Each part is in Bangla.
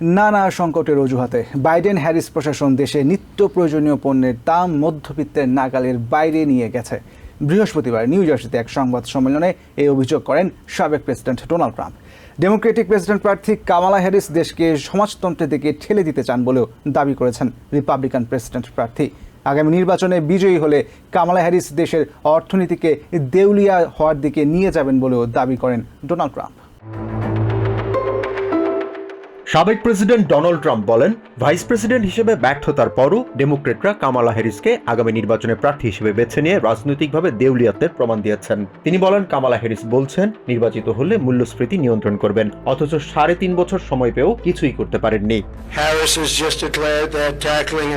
নানা সংকটের অজুহাতে বাইডেন হ্যারিস প্রশাসন দেশে নিত্য প্রয়োজনীয় পণ্যের দাম মধ্যবিত্তের নাগালের বাইরে নিয়ে গেছে। বৃহস্পতিবার নিউ জার্সিতে এক সংবাদ সম্মেলনে এই অভিযোগ করেন সাবেক president Donald Trump. Democratic president প্রার্থী কামালা হ্যারিস দেশকে সমাজতন্ত্রের দিকে ঠেলে দিতে চান বলেও দাবি করেছেন রিপাবলিকান প্রেসিডেন্ট প্রার্থী। আগামী নির্বাচনে বিজয়ী হলে কামালা হ্যারিস দেশের অর্থনীতিকে দেউলিয়া হওয়ার দিকে নিয়ে যাবেন বলেও দাবি করেন ডোনাল্ড ট্রাম্প। সাবেক প্রেসিডেন্ট ডোনাল্ড ট্রাম্প বলেন, ভাইস প্রেসিডেন্ট হিসেবে ব্যর্থতার পরও ডেমোক্রেটরা কামালা হ্যারিসকে আগামী নির্বাচনে প্রার্থী হিসেবে বেছে নিয়ে রাজনৈতিকভাবে দেউলিয়াতের প্রমাণ দিয়েছেন তিনি বলেন, কামালা হ্যারিস বলছেন, নির্বাচিত হলে মূল্যস্ফীতি নিয়ন্ত্রণ করবেন, অথচ সাড়ে তিন বছর সময় পেয়েও কিছুই করতে পারেননি Harris has just declared that tackling.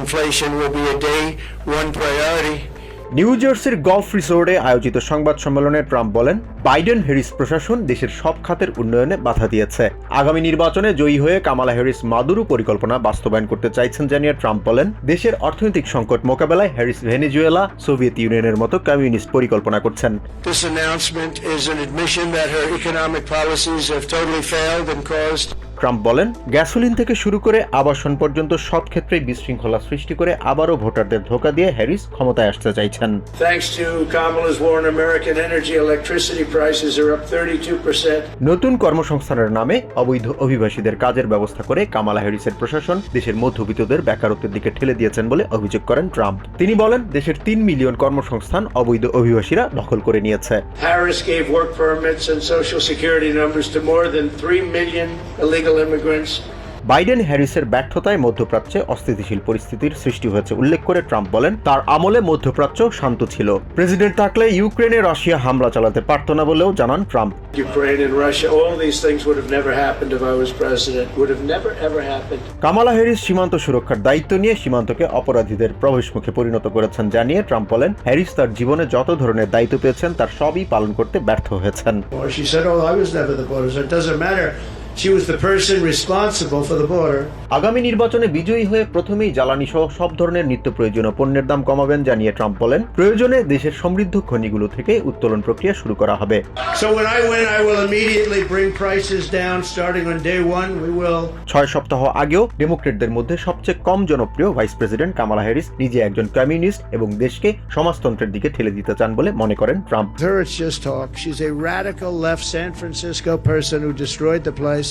New জার্সির গলফ রিসোর্টে আয়োজিত সংবাদ সম্মেলনে ট্রাম্প বলেন, বাইডেন হ্যারিস প্রশাসন দেশের সব খাতের উন্নয়নে বাধা দিয়েছে। আগামী নির্বাচনে জয়ী হয়ে কামালা হ্যারিস মাদুরু পরিকল্পনা বাস্তবায়ন করতে চাইছেন জানিয়ে ট্রাম্প বলেন, দেশের অর্থনৈতিক সংকট মোকাবেলায় হ্যারিস ভেনেজুয়েলা, সোভিয়েত ইউনিয়নের মতো কমিউনিস্ট পরিকল্পনা করছেন। This announcement is an admission that her economic policies have totally failed and caused Trump বলেন গ্যাসোলিন থেকে শুরু করে আবাসন পর্যন্ত সব ক্ষেত্রেই বিশৃঙ্খলা সৃষ্টি করে আবারও ভোটারদের ধোকা দিয়ে হ্যারিস ক্ষমতায় আসতে চাইছেন। Thanks to Kamala's war on American energy, electricity prices are up 32%. নতুন কর্মসংস্থানের নামে অবৈধ অভিবাসীদের কাজের ব্যবস্থা করে কামালা হ্যারিসের প্রশাসন দেশের মধ্যবিত্তদের বেকারত্বের দিকে ঠেলে দিয়েছেন বলে অভিযোগ করেন ট্রাম্প। তিনি বলেন দেশের তিন মিলিয়ন কর্মসংস্থান অবৈধ অভিবাসীরা দখল করে নিয়েছে। Harris gave work permits and social security numbers to more than 3 million illegal immigrants. Biden হ্যারিসের ব্যর্থতায় মধ্যপ্রাচ্যে অস্থিতিশীল পরিস্থিতির সৃষ্টি হয়েছে উল্লেখ করে ট্রাম্প বলেন তার আমলে মধ্যপ্রাচ্য শান্ত ছিল প্রেসিডেন্ট থাকলে ইউক্রেনে রাশিয়া হামলা চালাতে পারত না বলেও জানান Trump Ukraine and Russia, all these things would have never happened if I was president. Would have never, ever happened. Kamala Harris সীমান্ত সুরক্ষার দায়িত্ব নিয়ে সীমান্তকে অপরাধীদের প্রবেশমুখে পরিণত করেছেন জানিয়ে ট্রাম্প বলেন হ্যারিস তার জীবনে যত ধরনের দায়িত্ব পেয়েছেন তার সবই পালন করতে ব্যর্থ হয়েছেন আগামী নির্বাচনে বিজয়ী হয়ে প্রথমেই জ্বালানি সহ সব ধরনের নিত্য প্রয়োজনীয় পণ্যের দাম কমাবেন জানিয়ে ট্রাম্প বলেন। প্রয়োজনে দেশের সমৃদ্ধ খনিগুলো থেকে উত্তোলন প্রক্রিয়া শুরু করা হবে। ছয় সপ্তাহ আগেও ডেমোক্রেটদের মধ্যে সবচেয়ে কম জনপ্রিয় ভাইস প্রেসিডেন্ট কামালা হ্যারিস নিজে একজন কমিউনিস্ট এবং দেশকে সমাজতন্ত্রের দিকে ঠেলে দিতে চান বলে মনে করেন Trump. San Francisco person who destroyed the place